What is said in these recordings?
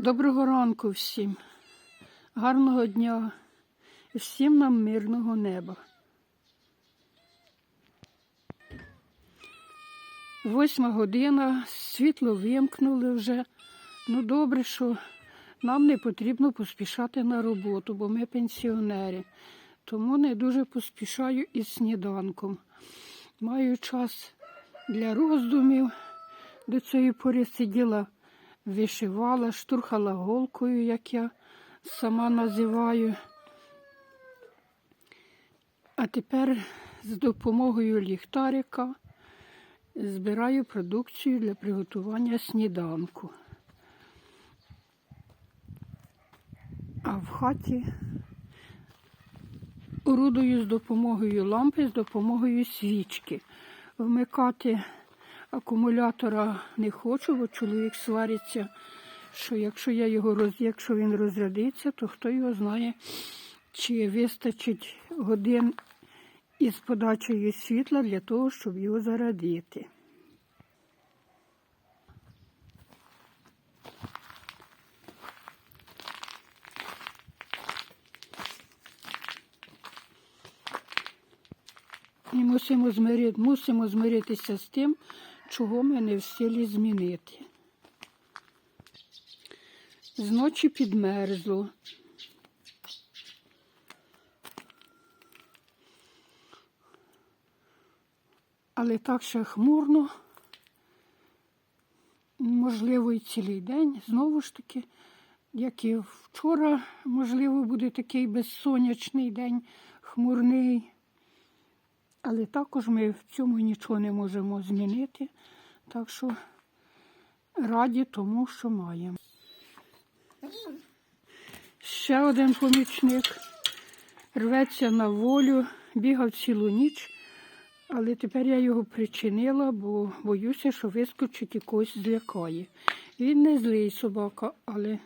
Доброго ранку всім, гарного дня і всім нам мирного неба. Восьма година, світло вимкнули вже. Ну добре, що нам не потрібно поспішати на роботу, бо ми пенсіонери. Тому не дуже поспішаю із сніданком. Маю час для роздумів. До цієї пори сиділа, вишивала, штурхала голкою, як я сама називаю. А тепер з допомогою ліхтарика збираю продукцію для приготування сніданку. А в хаті орудую з допомогою лампи, з допомогою свічки. Вмикати акумулятора не хочу, бо чоловік свариться, що якщо я його роз... якщо він розрядиться, то хто його знає, чи вистачить годин із подачею світла для того, щоб його зарядити. І мусимо, змири... мусимо змиритися з тим, чого ми не в силі змінити. Зночі підмерзло. Але так ще хмурно, можливо, і цілий день. Знову ж таки, як і вчора, можливо, буде такий безсонячний день, хмурний. Але також ми в цьому нічого не можемо змінити. Так що раді тому, що маємо. Ще один помічник рветься на волю, бігав цілу ніч, але тепер я його причинила, бо боюся, що вискочить і когось злякає. Він не злий собака, але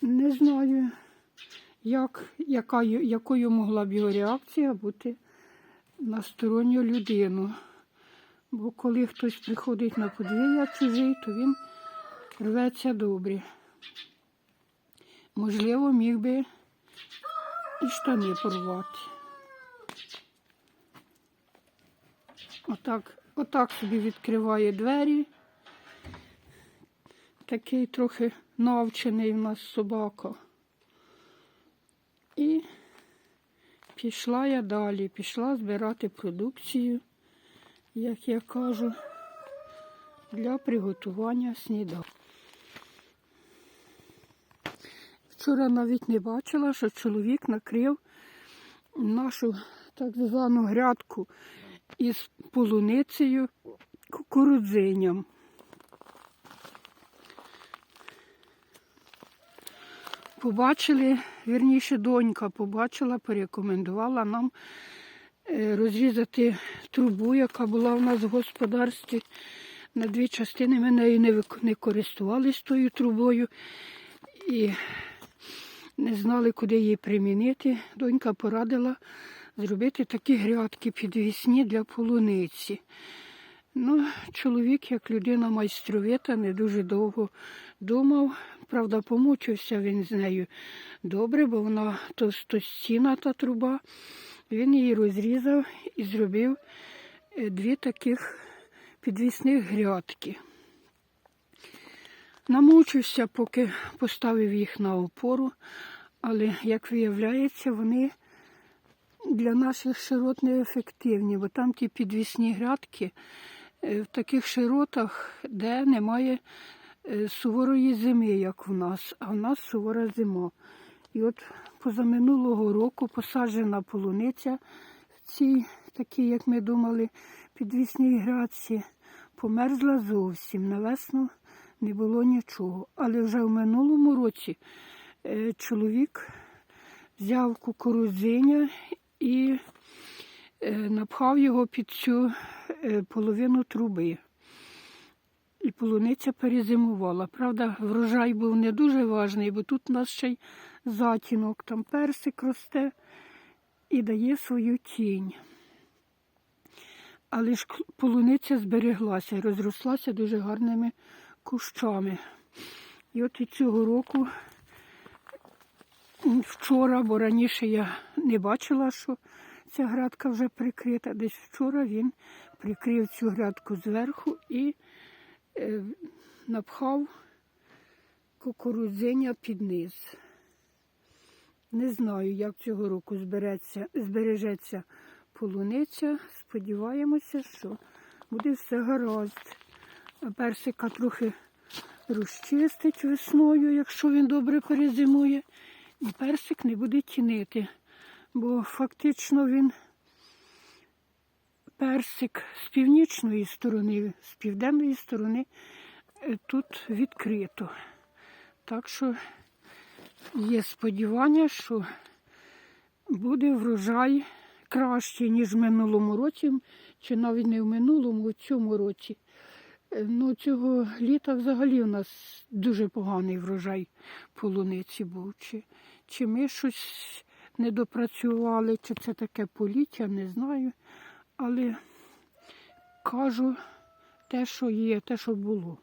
не знаю, як, яка, якою могла б його реакція бути на сторонню людину. Бо коли хтось приходить на подвір'я чужий, то він рветься добре. Можливо, міг би і штани порвати. Отак, отак собі відкриває двері. Такий трохи навчений в нас собака. І пішла я далі, пішла збирати продукцію, як я кажу, для приготування сніданку. Вчора навіть не бачила, що чоловік накрив нашу так звану грядку із полуницею кукурудзиням. Побачили, вірніше, донька побачила, порекомендувала нам е, розрізати трубу, яка була в нас в господарстві. На дві частини ми нею не, не користувалися тою трубою і не знали, куди її примінити. Донька порадила зробити такі грядки підвісні для полуниці. Ну, чоловік, як людина майстровита, не дуже довго думав. Правда, помучився він з нею добре, бо вона товстостіна та труба. Він її розрізав і зробив е, дві таких підвісних грядки. Намучився, поки поставив їх на опору, але, як виявляється, вони для наших широт неефективні, бо там ті підвісні грядки е, в таких широтах, де немає суворої зими, як в нас, а в нас сувора зима. І от позаминулого року посаджена полуниця в цій, такій, як ми думали, підвісній грядці, померзла зовсім. На весну не було нічого. Але вже в минулому році е, чоловік взяв кукурудзиня і е, напхав його під цю е, половину труби. І полуниця перезимувала. Правда, врожай був не дуже важний, бо тут у нас ще й затінок, там персик росте і дає свою тінь. Але ж полуниця збереглася і розрослася дуже гарними кущами. І от і цього року, вчора, бо раніше я не бачила, що ця градка вже прикрита. Десь вчора він прикрив цю грядку зверху і напхав кукурудзиня під низ. Не знаю, як цього року збереться, збережеться полуниця. Сподіваємося, що буде все гаразд. Персика трохи розчистить весною, якщо він добре перезимує, і персик не буде тінити, бо фактично він персик з північної сторони, з південної сторони е, тут відкрито. Так що є сподівання, що буде врожай кращий, ніж в минулому році, чи навіть не в минулому, а в цьому році. Е, Ну, цього літа взагалі у нас дуже поганий врожай полуниці був. Чи, чи ми щось не допрацювали, чи це таке поліття, не знаю. Але кажу те, що є, те, що було.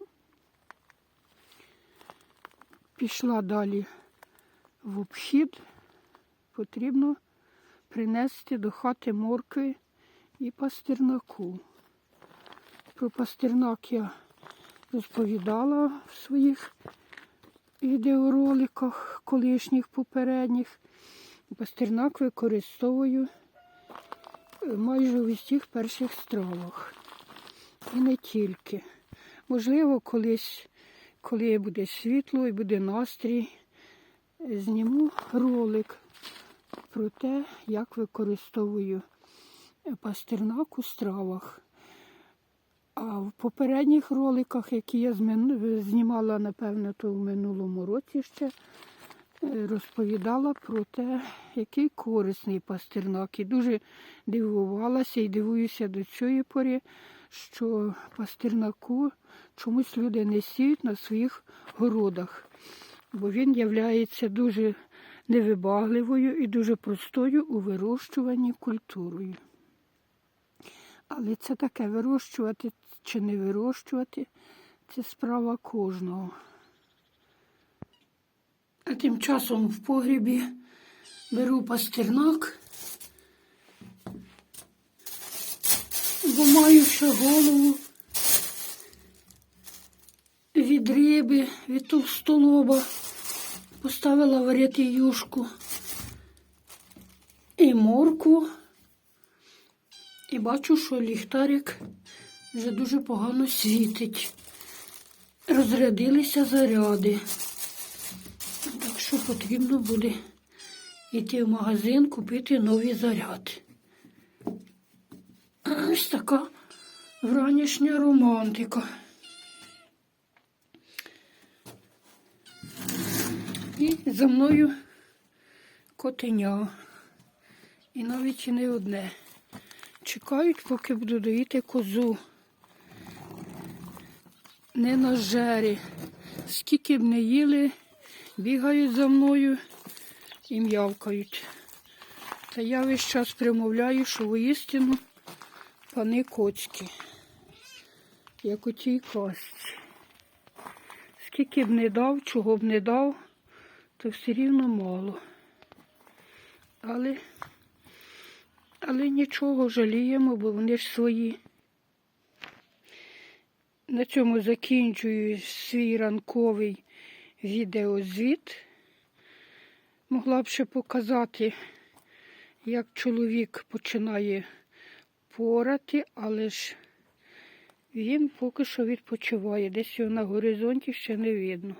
Пішла далі в обхід, потрібно принести до хати моркви і пастернаку. Про пастернак я розповідала в своїх відеороликах колишніх попередніх. Пастернак використовую майже у всіх перших стравах. І не тільки. Можливо, колись, коли буде світло і буде настрій, зніму ролик про те, як використовую пастернак у стравах. А в попередніх роликах, які я знімала, напевно, то в минулому році ще, розповідала про те, який корисний пастернак. І дуже дивувалася і дивуюся до цієї пори, що пастернаку чомусь люди не сіють на своїх городах, бо він являється дуже невибагливою і дуже простою у вирощуванні культурою. Але це таке вирощувати чи не вирощувати, це справа кожного. А тим часом в погрібі беру пастернак, бо маю ще голову від риби, від товстолоба. Поставила варити юшку і моркву. І бачу, що ліхтарик вже дуже погано світить. Розрядилися заряди. Потрібно буде йти в магазин, купити нові заряди. Ось така вранішня романтика. І за мною котеня. І навіть і не одне. Чекають, поки буду доїти козу. Не на жері. Скільки б не їли, бігають за мною і м'явкають. Та я весь час примовляю, що воістину пани коцькі, як у тій касті. Скільки б не дав, чого б не дав, то все рівно мало. Але але нічого жаліємо, бо вони ж свої. На цьому закінчую свій ранковий відеозвіт. Могла б ще показати, як чоловік починає порати, але ж він поки що відпочиває. Десь його на горизонті ще не видно.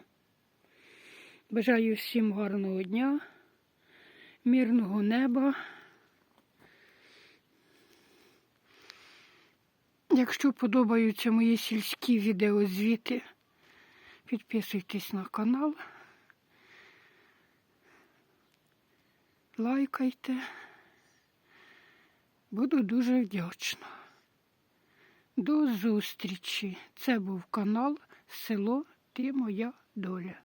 Бажаю всім гарного дня, мирного неба. Якщо подобаються мої сільські відеозвіти, підписуйтесь на канал, лайкайте. Буду дуже вдячна. До зустрічі. Це був канал Село Ти Моя Доля.